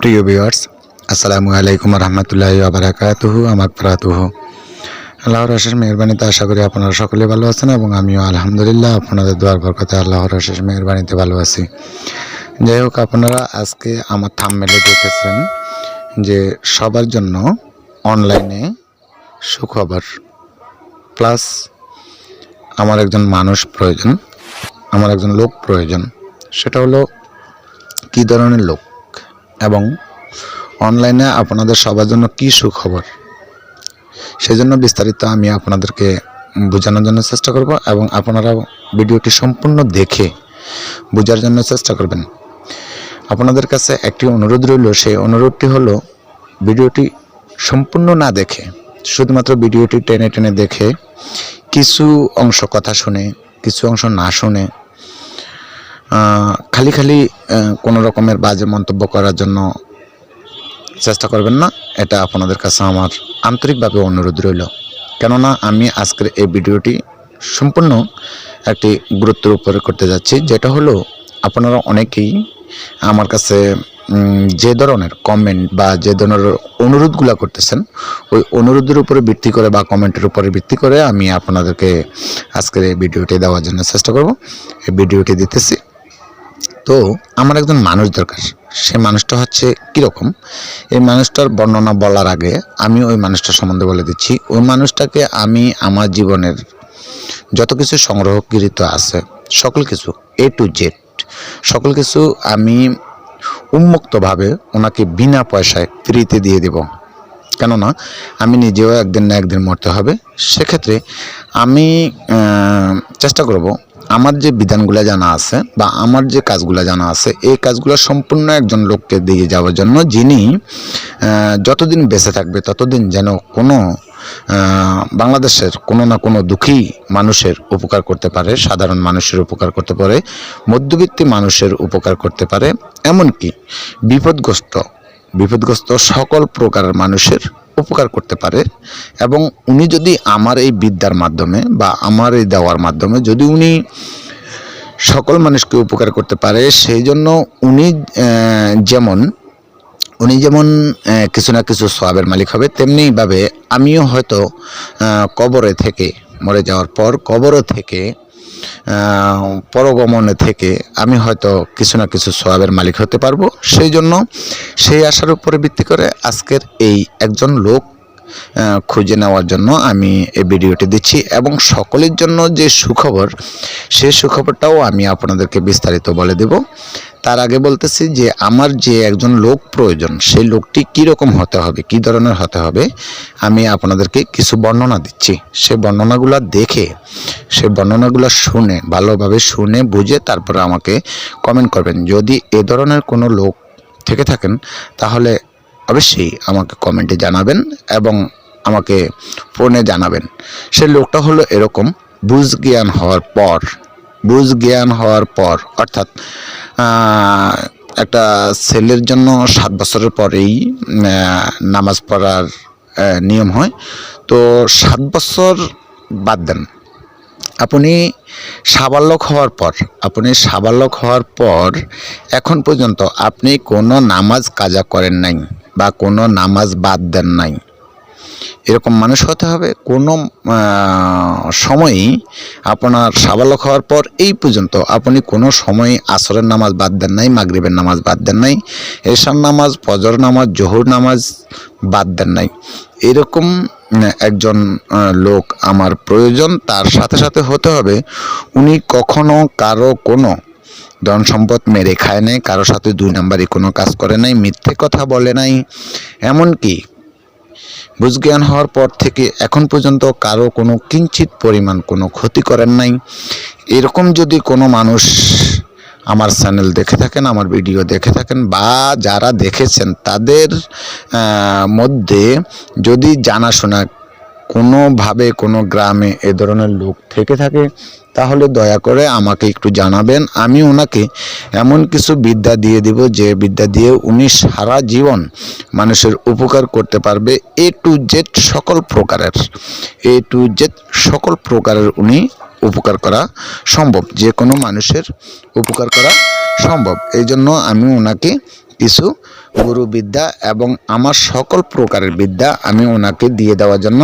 প্রিয় ভিউয়ার্স আসসালামু আলাইকুম রহমতুল্লাহ আবরাকাতুহু আমাক ফরাতুহু আল্লাহর অশেষ মেহরবানিতে আশা করি আপনারা সকলে ভালো আছেন এবং আমিও আলহামদুলিল্লাহ আপনাদের দোয়ার বরকতে আল্লাহর অশেষ মেহরবানিতে ভালো আছি। যাই হোক, আপনারা আজকে আমার থামমেলে দেখেছেন যে সবার জন্য অনলাইনে সুখবর প্লাস আমার একজন মানুষ প্রয়োজন, আমার একজন লোক প্রয়োজন, সেটা হলো কী ধরনের লোক? এবং অনলাইনে আপনাদের সবার জন্য কী সুখবর? সেজন্য বিস্তারিত আমি আপনাদেরকে বোঝানোর জন্য চেষ্টা করব এবং আপনারা ভিডিওটি সম্পূর্ণ দেখে বোঝার জন্য চেষ্টা করবেন। আপনাদের কাছে একটি অনুরোধ রইল, সেই অনুরোধটি হলো, ভিডিওটি সম্পূর্ণ না দেখে, শুধুমাত্র ভিডিওটি টেনে টেনে দেখে কিছু অংশ কথা শুনে, কিছু অংশ না শুনে খালি খালি কোনো রকমের বাজে মন্তব্য করার জন্য চেষ্টা করবেন না। এটা আপনাদের কাছে আমার আন্তরিকভাবে অনুরোধ রইল। কেননা আমি আজকের এই ভিডিওটি সম্পূর্ণ একটি গুরুত্বের উপরে করতে যাচ্ছি, যেটা হলো আপনারা অনেকেই আমার কাছে যে ধরনের কমেন্ট বা যে ধরনের অনুরোধগুলো করতেছেন, ওই অনুরোধের উপরে ভিত্তি করে বা কমেন্টের উপরে ভিত্তি করে আমি আপনাদেরকে আজকের এই ভিডিওটি দেওয়ার জন্য চেষ্টা করব। এই ভিডিওটি দিতেছি। তো আমার একজন মানুষ দরকার। সে মানুষটা হচ্ছে কীরকম? এই মানুষটার বর্ণনা বলার আগে আমি ওই মানুষটার সম্বন্ধে বলে দিচ্ছি। ওই মানুষটাকে আমি আমার জীবনের যত কিছু সংগ্রহকৃত আছে, সকল কিছু এ টু জেড সকল কিছু আমি উন্মুক্তভাবে ওনাকে বিনা পয়সায় ফ্রিতে দিয়ে দেব। কেননা আমি নিজেও একদিন না একদিন মরতে হবে। সেক্ষেত্রে আমি চেষ্টা করব আমার যে বিধানগুলো জানা আছে বা আমার যে কাজগুলো জানা আছে, এই কাজগুলো সম্পূর্ণ একজন লোককে দিয়ে যাওয়ার জন্য যিনি যতদিন বেঁচে থাকবে ততদিন যেন কোনো বাংলাদেশের কোনো না কোনো দুঃখী মানুষের উপকার করতে পারে, সাধারণ মানুষের উপকার করতে পারে, মধ্যবিত্ত মানুষের উপকার করতে পারে, এমনকি বিপদগ্রস্ত বিপদগ্রস্ত সকল প্রকারের মানুষের উপকার করতে পারে এবং উনি যদি আমার এই বিদ্যার মাধ্যমে বা আমার এই দেওয়ার মাধ্যমে যদি উনি সকল মানুষকে উপকার করতে পারে, সেই জন্য উনি যেমন উনি যেমন কিছু না কিছু সওয়াবের মালিক হবে, তেমনিভাবে আমিও হয়তো কবরে থেকে মরে যাওয়ার পর কবরে থেকে পরগমনে থেকে আমি হয়তো কিছু না কিছু সোয়াবের মালিক হতে পারব। সেই জন্য সেই আশার উপরে ভিত্তি করে আজকের এই একজন লোক খুঁজে নেওয়ার জন্য আমি এই ভিডিওটি দিচ্ছি এবং সকলের জন্য যে সুখবর সেই সুখবরটাও আমি আপনাদেরকে বিস্তারিত বলে দেব। তার আগে বলতেছি যে আমার যে একজন লোক প্রয়োজন, সেই লোকটি কী রকম হতে হবে, কী ধরনের হতে হবে, আমি আপনাদেরকে কিছু বর্ণনা দিচ্ছি। সেই বর্ণনাগুলো দেখে সেই বর্ণনাগুলো শুনে, ভালোভাবে শুনে, বুঝে তারপরে আমাকে কমেন্ট করবেন। যদি এ ধরনের কোনো লোক থেকে থাকেন, তাহলে অবশ্যই আমাকে কমেন্টে জানাবেন এবং আমাকে ফোনে জানাবেন। সেই লোকটা হলো এরকম বুঝ জ্ঞান হওয়ার পর বুঝ জ্ঞান হওয়ার পর, অর্থাৎ একটা ছেলের জন্য সাত বছরের পরেই নামাজ পড়ার নিয়ম হয়। তো সাত বছর বাদ দেন। আপনি সাবালক হওয়ার পর, আপনি সাবালক হওয়ার পর এখন পর্যন্ত আপনি কোনো নামাজ কাজা করেন নাই। বা কোনো নামাজ বাদ দেন নাই। এরকম মানুষ হতে হবে। কোনো সময়ই আপনার সাবালক হওয়ার পর এই পর্যন্ত আপনি কোনো সময় আসরের নামাজ বাদ দেন নাই, মাগরিবের নামাজ বাদ দেন নাই, এশার নামাজ, ফজর নামাজ, জোহর নামাজ বাদ দেন নাই। এরকম একজন লোক আমার প্রয়োজন। তার সাথে সাথে হতে হবে, উনি কখনো কারও কোনো ধন সম্পদ মেরে খায় নাই, কারও সাথে দুই নাম্বারই কোনো কাজ করে নাই, মিথ্যে কথা বলে নাই। এমনকি বুঝজ্ঞান হওয়ার পর থেকে এখন পর্যন্ত কারও কোনো কিঞ্চিত পরিমাণ কোনো ক্ষতি করেন নাই। এরকম যদি কোনো মানুষ আমার চ্যানেল দেখে থাকেন, আমার ভিডিও দেখে থাকেন, বা যারা দেখেছেন, তাদের মধ্যে যদি জানাশোনা কোনোভাবে কোনো গ্রামে এ ধরনের লোক থেকে থাকে, তাহলে দয়া করে আমাকে একটু জানাবেন। আমি ওনাকে এমন কিছু বিদ্যা দিয়ে দিব, যে বিদ্যা দিয়ে উনি সারা জীবন মানুষের উপকার করতে পারবে। এ টু জেড সকল প্রকারের, এ টু জেড সকল প্রকারের উনি উপকার করা সম্ভব। যে কোনো মানুষের উপকার করা সম্ভব। এই জন্য আমি ওনাকে কিছু গুরু বিদ্যা এবং আমার সকল প্রকারের বিদ্যা আমি ওনাকে দিয়ে দেওয়ার জন্য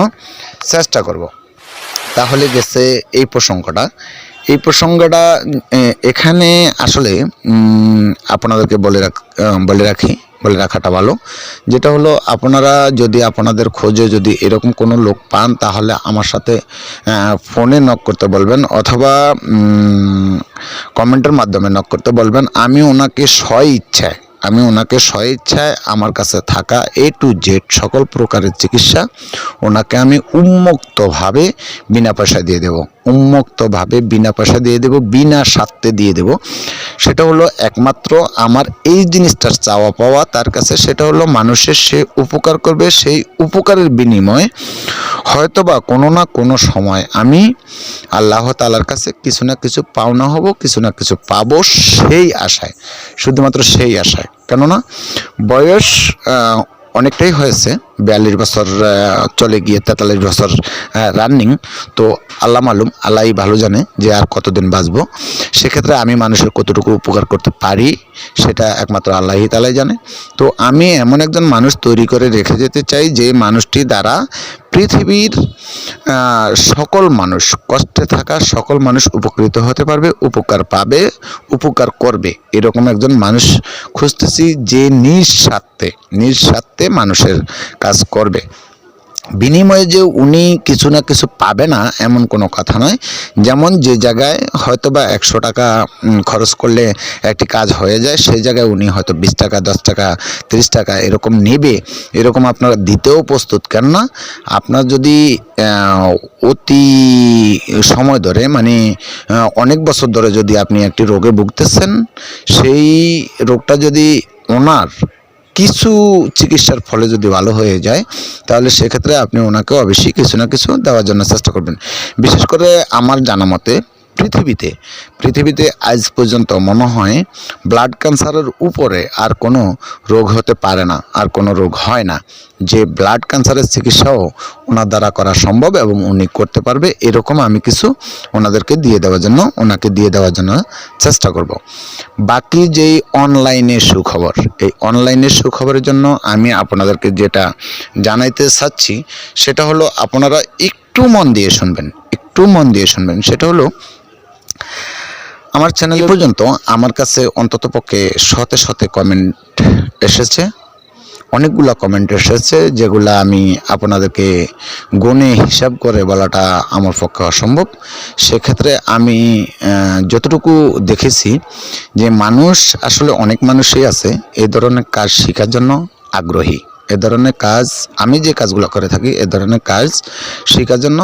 চেষ্টা করব। তাহলে গেছে এই প্রসঙ্গটা। এই প্রসঙ্গটা এখানে আসলে আপনাদেরকে বলে রাখ বলে রাখি, বলে রাখাটা ভালো। যেটা হলো, আপনারা যদি আপনাদের খোঁজে যদি এরকম কোনো লোক পান, তাহলে আমার সাথে ফোনে নক করতে বলবেন অথবা কমেন্টের মাধ্যমে নক করতে বলবেন। আমি ওনাকে স্ব ইচ্ছায় আমি ওনাকে স্বেচ্ছায় আমার কাছে থাকা এ টু জেড সকল প্রকারের চিকিৎসা ওনাকে আমি উন্মুক্তভাবে বিনা পয়সা দিয়ে দেব। উন্মুক্তভাবে বিনা পয়সা দিয়ে দেব, বিনা স্বার্থে দিয়ে দেব। সেটা হলো একমাত্র আমার এই জিনিসটার চাওয়া পাওয়া তার কাছে, সেটা হলো মানুষের সে উপকার করবে, সেই উপকারের বিনিময়ে হয়তোবা কোনো না কোনো সময় আমি আল্লাহ তালার কাছে কিছু না কিছু পাওনা হব, কিছু না কিছু পাবো সেই আশায়, শুধুমাত্র সেই আশায়। কেননা বয়স অনেকটাই হয়েছে। বিয়াল্লিশ বছর চলে গিয়ে তেতাল্লিশ বছর রানিং তো আল্লাহ মালুম আল্লাহই ভালো জানে যে আর কতদিন বাঁচবো। সেক্ষেত্রে আমি মানুষের কতটুকু উপকার করতে পারি, সেটা একমাত্র আল্লাহই তালাই জানে। তো আমি এমন একজন মানুষ তৈরি করে রেখে যেতে চাই যে মানুষটি দ্বারা পৃথিবীর সকল মানুষ কষ্টে থাকা সকল মানুষ উপকৃত হতে পারবে, উপকার পাবে, উপকার করবে। এরকম একজন মানুষ খুঁজতেছি যে নিঃস্বার্থে নিঃস্বার্থে মানুষের কাজ করবে। বিনিময়ে যে উনি কিছু না কিছু পাবে না, এমন কোনো কথা নয়। যেমন যে জায়গায় হয়তো বা একশো টাকা খরচ করলে একটি কাজ হয়ে যায়, সেই জায়গায় উনি হয়তো বিশ টাকা, দশ টাকা, তিরিশ টাকা এরকম নেবে। এরকম আপনারা দিতেও প্রস্তুত। কেননা আপনার যদি অতি সময় ধরে মানে অনেক বছর ধরে যদি আপনি একটি রোগে ভুগতেছেন, সেই রোগটা যদি ওনার কিছু চিকিৎসার ফলে যদি ভালো হয়ে যায়, তাহলে সেক্ষেত্রে আপনি ওনাকে অবশ্যই কিছু না কিছু দেওয়ার জন্য চেষ্টা করবেন। বিশেষ করে আমার জানা মতে পৃথিবীতে পৃথিবীতে আজ পর্যন্ত মনে হয় ব্লাড ক্যান্সারের উপরে আর কোনো রোগ হতে পারে না, আর কোনো রোগ হয় না। যে ব্লাড ক্যান্সারের চিকিৎসাও ওনার দ্বারা করা সম্ভব এবং উনি করতে পারবে, এরকম আমি কিছু ওনাদেরকে দিয়ে দেওয়ার জন্য, ওনাকে দিয়ে দেওয়ার জন্য চেষ্টা করব। বাকি যেই অনলাইনে সুখবর, এই অনলাইনে সুখবরের জন্য আমি আপনাদেরকে যেটা জানাইতে চাচ্ছি, সেটা হলো আপনারা একটু মন দিয়ে শুনবেন, একটু মন দিয়ে শুনবেন। সেটা হলো আমার চ্যানেল পর্যন্ত আমার কাছে অন্তত পক্ষে শতে শতে কমেন্ট এসেছে। অনেকগুলা কমেন্ট এসেছে, যেগুলা আমি আপনাদেরকে গুণে হিসাব করে বলাটা আমার পক্ষে অসম্ভব। সেক্ষেত্রে আমি যতটুকু দেখেছি যে মানুষ আসলে অনেক মানুষই আছে এই ধরনের কাজ শেখার জন্য আগ্রহী। এ ধরনের কাজ, আমি যে কাজগুলো করে থাকি, এ ধরনের কাজ শেখার জন্য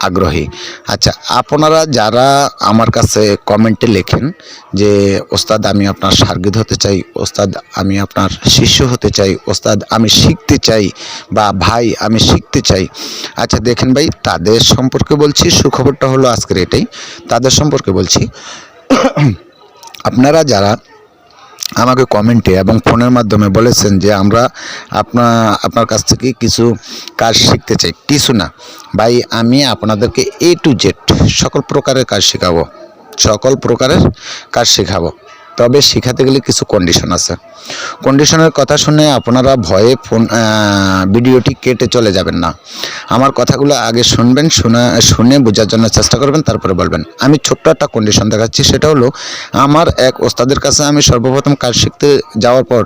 আগ্রহী। আচ্ছা আপনারা যারা আমার কাছে কমেন্টে লেখেন যে, ওস্তাদ, আমি আপনার সার্গিদ হতে চাই, ওস্তাদ, আমি আপনার শিষ্য হতে চাই, ওস্তাদ, আমি শিখতে চাই বা ভাই, আমি শিখতে চাই। আচ্ছা দেখেন ভাই, তাদের সম্পর্কে বলছি, সুখবরটা হলো আজকের এটাই। তাদের সম্পর্কে বলছি, আপনারা যারা আমাকে কমেন্টে এবং ফোনের মাধ্যমে বলেছেন যে আমরা আপনা, আপনার কাছ থেকে কিছু কাজ শিখতে চাই। কিছু না। ভাই, আমি আপনাদেরকে এ টু জেড সকল প্রকারের কাজ শেখাবো। সকল প্রকারের কাজ শেখাবো। তবে শেখাতে গেলে কিছু কন্ডিশন আছে। কন্ডিশনের কথা শুনে আপনারা ভয়ে ফোন ভিডিওটি কেটে চলে যাবেন না। আমার কথাগুলো আগে শুনবেন, শোনা, শুনে বোঝার জন্য চেষ্টা করবেন, তারপরে বলবেন। আমি ছোট্ট একটা কন্ডিশন দেখাচ্ছি, সেটা হলো, আমার এক ওস্তাদের কাছে আমি সর্বপ্রথম কাজ শিখতে যাওয়ার পর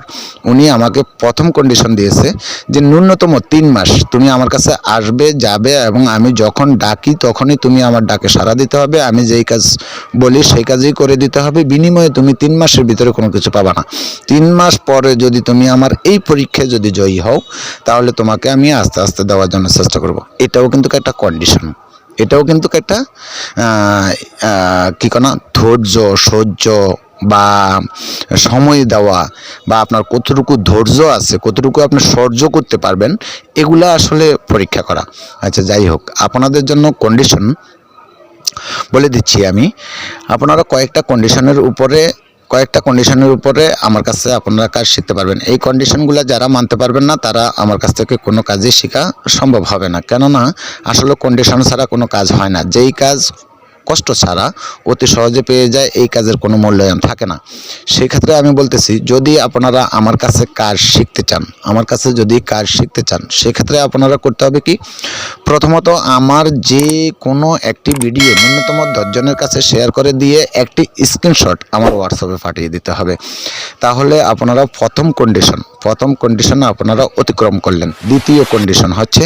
উনি আমাকে প্রথম কন্ডিশন দিয়েছে যে, ন্যূনতম তিন মাস তুমি আমার কাছে আসবে, যাবে এবং আমি যখন ডাকি তখনই তুমি আমার ডাকে সাড়া দিতে হবে। আমি যেই কাজ বলি সেই কাজই করে দিতে হবে। বিনিময়ে তুমি তিন মাসের ভিতরে কোনো কিছু পাবা না। তিন মাস পরে যদি তুমি আমার এই পরীক্ষায় যদি জয়ী হও, তাহলে তোমাকে আমি আস্তে আস্তে দেওয়ার জন্য চেষ্টা করব। এটাও কিন্তু একটা কন্ডিশন এটাও কিন্তু একটা কি কনা ধৈর্য, সহ্য বা সময় দেওয়া বা আপনার কতটুকু ধৈর্য আছে, কতটুকু আপনি সহ্য করতে পারবেন, এগুলা আসলে পরীক্ষা করা। আচ্ছা যাই হোক, আপনাদের জন্য কন্ডিশন বলে দিচ্ছি আমি। আপনারা কয়েকটা কন্ডিশনের উপরে কয়েকটা কন্ডিশনের উপরে আমার কাছে আপনারা কাজ শিখতে পারবেন। এই কন্ডিশনগুলো যারা মানতে পারবেন না, তারা আমার কাছ থেকে কোনো কাজই শেখা সম্ভব হবে না। কেননা, আসলে কন্ডিশন ছাড়া কোনো কাজ হয় না। যেই কাজ কষ্ট ছাড়া অতি সহজে পেয়ে যায়, এই কাজের কোনো মূল্যায়ন থাকে না। সেক্ষেত্রে আমি বলতেছি, যদি আপনারা আমার কাছে কাজ শিখতে চান, আমার কাছে যদি কাজ শিখতে চান সেক্ষেত্রে আপনারা করতে হবে কি, প্রথমত আমার যে কোনো একটি ভিডিও ন্যূনতম দশজনের কাছে শেয়ার করে দিয়ে একটি স্ক্রিনশট আমার হোয়াটসঅ্যাপে পাঠিয়ে দিতে হবে। তাহলে আপনারা প্রথম কন্ডিশন প্রথম কন্ডিশনে আপনারা অতিক্রম করলেন। দ্বিতীয় কন্ডিশন হচ্ছে,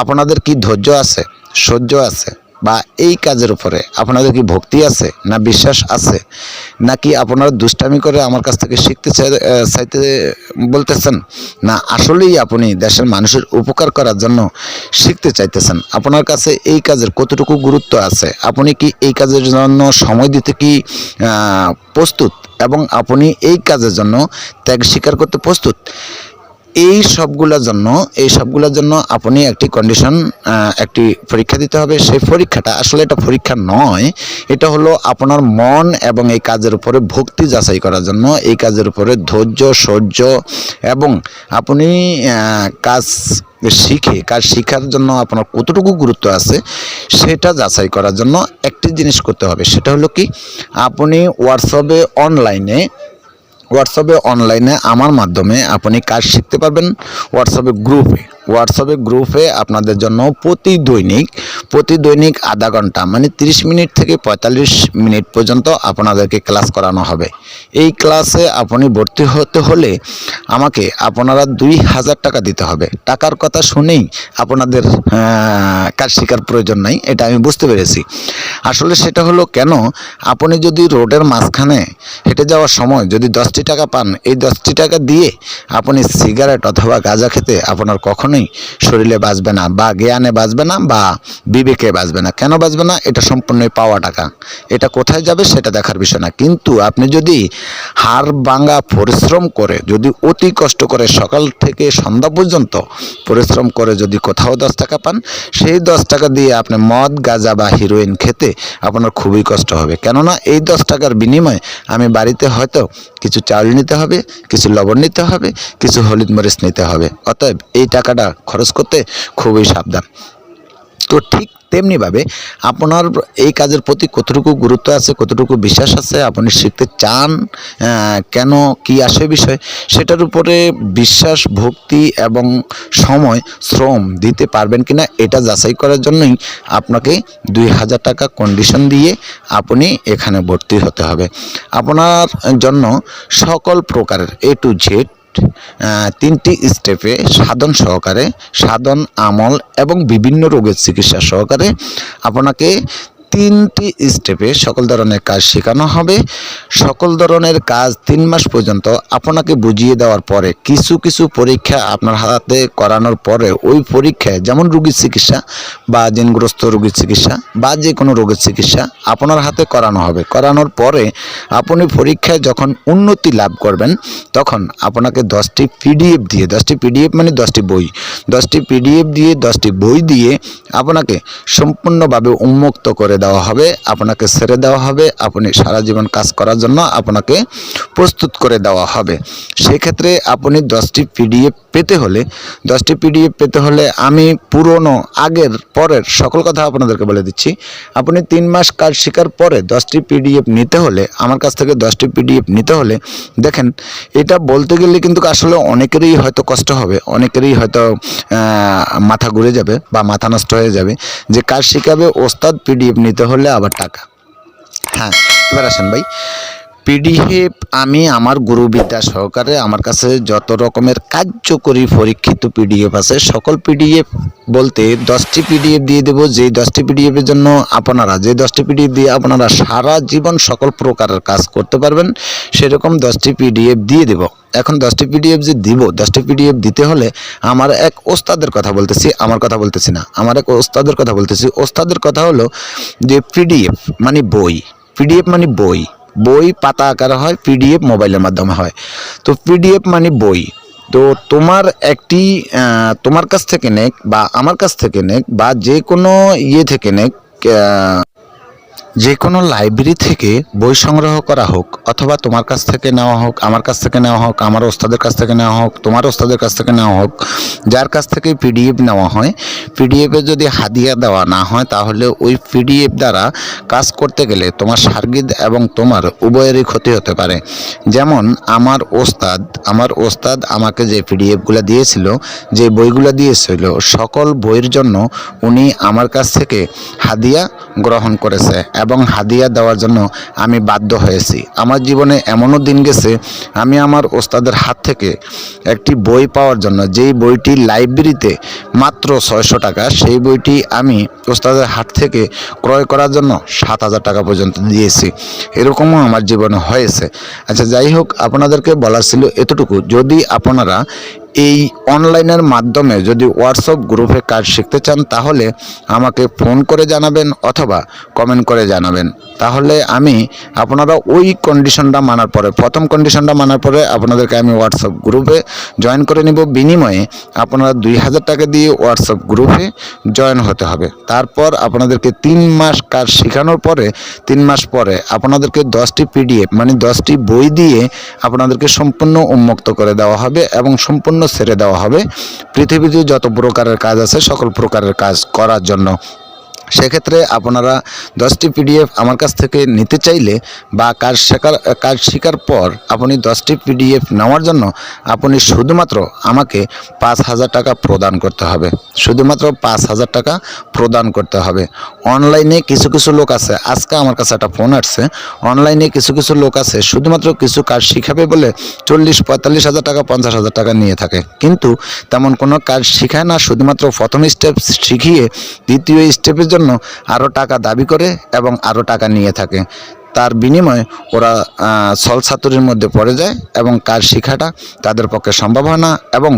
আপনাদের কি ধৈর্য আছে, সহ্য আছে? বা এই কাজের উপরে আপনাদের কি ভক্তি আছে না বিশ্বাস আছে? নাকি আপনারা দুষ্টামি করে আমার কাছ থেকে শিখতে চাই চাইতে বলতেছেন? না, আসলেই আপনি দেশের মানুষের উপকার করার জন্য শিখতে চাইতেছেন। আপনার কাছে এই কাজের কতটুকু গুরুত্ব আছে? আপনি কি এই কাজের জন্য সময় দিতে কি প্রস্তুত? এবং আপনি এই কাজের জন্য ত্যাগ স্বীকার করতে প্রস্তুত? এই সবগুলোর জন্য, এই সবগুলোর জন্য আপনি একটি কন্ডিশন একটি পরীক্ষা দিতে হবে। সেই পরীক্ষাটা আসলে এটা পরীক্ষা নয়, এটা হলো আপনার মন এবং এই কাজের উপরে ভক্তি যাচাই করার জন্য, এই কাজের উপরে ধৈর্য, সহ্য এবং আপনি কাজ শিখে, কাজ শেখার জন্য আপনার কতটুকু গুরুত্ব আছে, সেটা যাচাই করার জন্য একটি জিনিস করতে হবে। সেটা হলো কি, আপনি হোয়াটসঅ্যাপে অনলাইনে হোয়াটসঅ্যাপে, অনলাইনে, আমার মাধ্যমে আপনি কাজ শিখতে পারবেন হোয়াটসঅ্যাপে গ্রুপে। হোয়াটসঅ্যাপে গ্রুপে আপনাদের জন্য প্রতি দৈনিক প্রতি দৈনিক আধা ঘণ্টা মানে 30 মিনিট থেকে পঁয়তাল্লিশ মিনিট পর্যন্ত আপনাদেরকে ক্লাস করানো হবে। এই ক্লাসে আপনি ভর্তি হতে হলে আমাকে আপনারা দুই হাজার টাকা দিতে হবে। টাকার কথা শুনেই আপনাদের কাজ শেখার প্রয়োজন নাই, এটা আমি বুঝতে পেরেছি। আসলে সেটা হলো কেন? আপনি যদি রোডের মাঝখানে হেঁটে যাওয়ার সময় যদি দশটি টাকা পান, এই দশটি টাকা দিয়ে আপনি সিগারেট অথবা গাঁজা খেতে আপনার কখনোই শরীরে বাঁচবে না বা জ্ঞানে বাঁচবে না বা বিবেকে বাঁচবে না। কেন বাঁচবে না? এটা সম্পূর্ণই পাওয়া টাকা। এটা কোথায় যাবে সেটা দেখার বিষয় না। কিন্তু আপনি যদি হাড় ভাঙা পরিশ্রম করে, যদি অতি কষ্ট করে সকাল থেকে সন্ধ্যা পর্যন্ত পরিশ্রম করে যদি কোথাও দশ টাকা পান, সেই দশ টাকা দিয়ে আপনি মদ, গাঁজা বা হিরোইন খেতে আপনার খুবই কষ্ট হবে। কেননা এই দশ টাকার বিনিময়ে আমি বাড়িতে হয়তো কিছু চাল নিতে হবে, কিছু লবণ নিতে হবে, কিছু হলুদ মরিচ নিতে হবে। অতএব এই টাকাটা খরচ করতে খুবই সাবধান। তো ঠিক তেমনিভাবে আপনার এই কাজের প্রতি কতটুকু গুরুত্ব আছে, কতটুকু বিশ্বাস আছে, আপনি শিখতে চান কেন, কি আসে বিষয়, সেটার উপরে বিশ্বাস, ভক্তি এবং সময়, শ্রম দিতে পারবেন কিনা এটা যাচাই করার জন্যই আপনাকে দুই হাজার টাকা কন্ডিশন দিয়ে আপনি এখানে ভর্তি হতে হবে। আপনার জন্য সকল প্রকারের এ টু জেড তিনটি স্টেপে সাধন সহকারে সাধন আমল এবং বিভিন্ন রোগের চিকিৎসা সহকারে আপনাকে তিনটি স্টেপে সকল ধরনের কাজ শেখানো হবে। সকল ধরনের কাজ তিন মাস পর্যন্ত আপনাকে বুঝিয়ে দেওয়ার পরে কিছু কিছু পরীক্ষা আপনার হাতে করানোর পরে ওই পরীক্ষায় যেমন রোগীর চিকিৎসা বা জিনগ্রস্ত রোগীর চিকিৎসা বা যে কোনো রোগের চিকিৎসা আপনার হাতে করানো হবে। করানোর পরে আপনি পরীক্ষায় যখন উন্নতি লাভ করবেন, তখন আপনাকে দশটি পিডিএফ দিয়ে, দশটি পিডিএফ মানে দশটি বই, দশটি পিডিএফ দিয়ে, দশটি বই দিয়ে আপনাকে সম্পূর্ণভাবে উন্মুক্ত করে দেওয়া হবে, আপনাকে ছেড়ে দেওয়া হবে, আপনি সারা জীবন কাজ করার জন্য আপনাকে প্রস্তুত করে দেওয়া হবে। সেক্ষেত্রে আপনি দশটি পিডিএফ পেতে হলে, দশটি পিডিএফ পেতে হলে আমি পুরনো, আগের, পরের সকল কথা আপনাদেরকে বলে দিচ্ছি। আপনি তিন মাস কাজ শেখার পরে দশটি পিডিএফ নিতে হলে, আমার কাছ থেকে দশটি পিডিএফ নিতে হলে, দেখেন, এটা বলতে গেলে কিন্তু আসলে অনেকেরই হয়তো কষ্ট হবে, অনেকেরই হয়তো মাথা ঘুরে যাবে বা মাথা নষ্ট হয়ে যাবে। যে কাজ শেখাবে, ওস্তাদ পিডিএফ নিতে হলে আবার টাকা। হ্যাঁ এবার আসেন ভাই। পিডিএফ আমি আমার গুরুবিদ্যা সহকারে আমার কাছে যত রকমের কার্যকরী পরীক্ষিত পিডিএফ আছে, সকল পিডিএফ বলতে দশটি পিডিএফ দিয়ে দেবো। যেই দশটি পিডিএফের জন্য আপনারা যে দশটি পিডিএফ দিয়ে আপনারা সারা জীবন সকল প্রকারের কাজ করতে পারবেন, সেরকম দশটি পিডিএফ দিয়ে দেব। এখন দশটি পিডিএফ যে দিব, দশটি পিডিএফ দিতে হলে আমার এক ওস্তাদের কথা বলতেছি, আমার কথা বলতেছি না, আমার এক ওস্তাদের কথা বলতেছি। ওস্তাদের কথা হলো যে পিডিএফ মানে বই, পিডিএফ মানে বই। বই, পাতা আকারে হয় পিডিএফ মোবাইলের মাধ্যমে হয়। তো পিডিএফ মানে বই। তো তোমার একটি তোমার কাছ থেকে নেক বা আমার কাছ থেকে নেক বা যে কোনো ইয়ে থেকে নেক যে কোনো লাইব্রেরি থেকে বই সংগ্রহ করা হোক, অথবা তোমার কাছ থেকে নেওয়া হোক, আমার কাছ থেকে নেওয়া হোক, আমার ওস্তাদের কাছ থেকে নেওয়া হোক, তোমার ওস্তাদের কাছ থেকে নেওয়া হোক, যার কাছ থেকে পিডিএফ নেওয়া হয়, পিডিএফে যদি হাদিয়া দেওয়া না হয়, তাহলে ওই পিডিএফ দ্বারা কাজ করতে গেলে তোমার সার্গিদ এবং তোমার উভয়েরই ক্ষতি হতে পারে। যেমন আমার ওস্তাদ আমার ওস্তাদ আমাকে যে পিডিএফগুলো দিয়েছিল, যে বইগুলো দিয়েছিল, সকল বইয়ের জন্য উনি আমার কাছ থেকে হাদিয়া গ্রহণ করেছে এবং হাদিয়া দেওয়ার জন্য আমি বাধ্য হয়েছি। আমার জীবনে এমনও দিন গেছে, আমি আমার ওস্তাদের হাত থেকে একটি বই পাওয়ার জন্য, যেই বইটি লাইব্রেরিতে মাত্র ছয়শো টাকা, সেই বইটি আমি ওস্তাদের হাত থেকে ক্রয় করার জন্য সাত হাজার টাকা পর্যন্ত দিয়েছি। এরকমও আমার জীবনে হয়েছে। আচ্ছা যাই হোক, আপনাদেরকে বলার ছিল এতটুকু। যদি আপনারা এই অনলাইনের মাধ্যমে যদি হোয়াটসঅ্যাপ গ্রুপে কাজ শিখতে চান, তাহলে আমাকে ফোন করে জানাবেন অথবা কমেন্ট করে জানাবেন। তাহলে আমি আপনারা ওই কন্ডিশনটা মানার পরে, প্রথম কন্ডিশনটা মানার পরে আপনাদেরকে আমি হোয়াটসঅ্যাপ গ্রুপে জয়েন করে নিব। বিনিময়ে আপনারা দুই হাজার টাকা দিয়ে হোয়াটসঅ্যাপ গ্রুপে জয়েন হতে হবে। তারপর আপনাদেরকে তিন মাস কাজ শেখানোর পরে, তিন মাস পরে আপনাদেরকে দশটি পিডিএফ মানে দশটি বই দিয়ে আপনাদেরকে সম্পূর্ণ উন্মুক্ত করে দেওয়া হবে এবং সম্পূর্ণ ছেড়ে দেওয়া হবে। পৃথিবীতে যত প্রকারের কাজ আছে, সকল প্রকারের কাজ করার জন্য সেক্ষেত্রে আপনারা দশটি পিডিএফ আমার কাছ থেকে নিতে চাইলে বা কাজ শেখার কাজ শেখার পর আপনি দশটি পিডিএফ নেওয়ার জন্য আপনি শুধুমাত্র আমাকে পাঁচ হাজার টাকা প্রদান করতে হবে। শুধুমাত্র পাঁচ হাজার টাকা প্রদান করতে হবে। অনলাইনে কিছু কিছু লোক আছে, আজকে আমার কাছে একটা ফোন আসছে। অনলাইনে কিছু কিছু লোক আছে, শুধুমাত্র কিছু কাজ শিখাবে বলে চল্লিশ, পঁয়তাল্লিশ হাজার টাকা, পঞ্চাশ হাজার টাকা নিয়ে থাকে। কিন্তু তেমন কোনো কাজ শেখায় না, শুধুমাত্র প্রথম স্টেপ শিখিয়ে দ্বিতীয় স্টেপের জন্য আরও টাকা দাবি করে এবং আরও টাকা নিয়ে থাকে। তার বিনিময়ে ওরা সলসাতুরির মধ্যে পড়ে যায় এবং কাজ শেখাটা তাদের পক্ষে সম্ভব হয় না এবং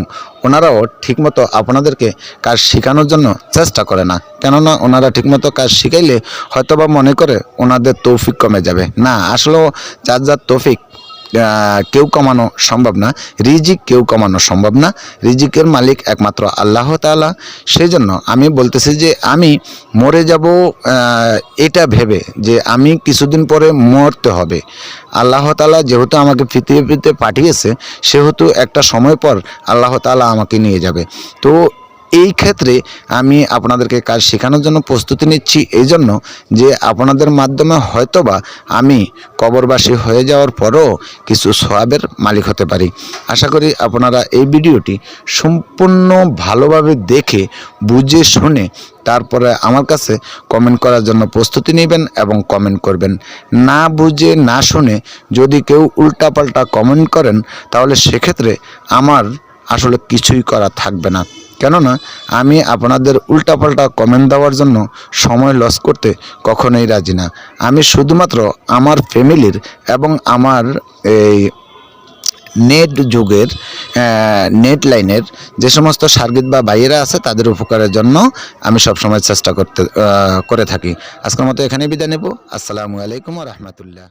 ওনারাও ঠিকমতো আপনাদেরকে কাজ শেখানোর জন্য চেষ্টা করে না। কেননা ওনারা ঠিকমতো কাজ শিখাইলে হয়তোবা মনে করে ওনাদের তৌফিক কমে যাবে। না, আসলেও যার যার তৌফিক কেউ কমানো সম্ভব না, রিজিক কেউ কমানো সম্ভব না, রিজিকের মালিক একমাত্র আল্লাহ তাআলা। সেই জন্য আমি বলতেছি যে আমি মরে যাব এটা ভেবে যে আমি কিছুদিন পরে মরতে হবে। আল্লাহ তালা যেহেতু আমাকে পৃথিবীতে পাঠিয়েছে, সেহেতু একটা সময় পর আল্লাহ তাআলা আমাকে নিয়ে যাবে। তো এই ক্ষেত্রে আমি আপনাদেরকে কাজ শেখানোর জন্য প্রস্তুতি নিচ্ছি এই জন্য যে আপনাদের মাধ্যমে হয়তোবা আমি কবরবাসী হয়ে যাওয়ার পরও কিছু সোয়াবের মালিক হতে পারি। আশা করি আপনারা এই ভিডিওটি সম্পূর্ণ ভালোভাবে দেখে, বুঝে, শুনে তারপরে আমার কাছে কমেন্ট করার জন্য প্রস্তুতি নেবেন এবং কমেন্ট করবেন। না বুঝে, না শুনে যদি কেউ উল্টাপাল্টা কমেন্ট করেন, তাহলে সেক্ষেত্রে আমার আসলে কিছুই করা থাকবে না। কেননা আমি আপনাদের উল্টাপাল্টা কমেন্ট দেওয়ার জন্য সময় লস করতে কখনোই রাজি না। আমি শুধুমাত্র আমার ফ্যামিলির এবং আমার এই নেট যুগের নেট লাইনের যে সমস্ত সার্গিত বা ভাইয়েরা আছে তাদের উপকারের জন্য আমি সবসময় চেষ্টা করতে করে থাকি। আজকের মতো এখানেই বিদায় নেব। আসসালামু আলাইকুম রহমতুল্লাহ।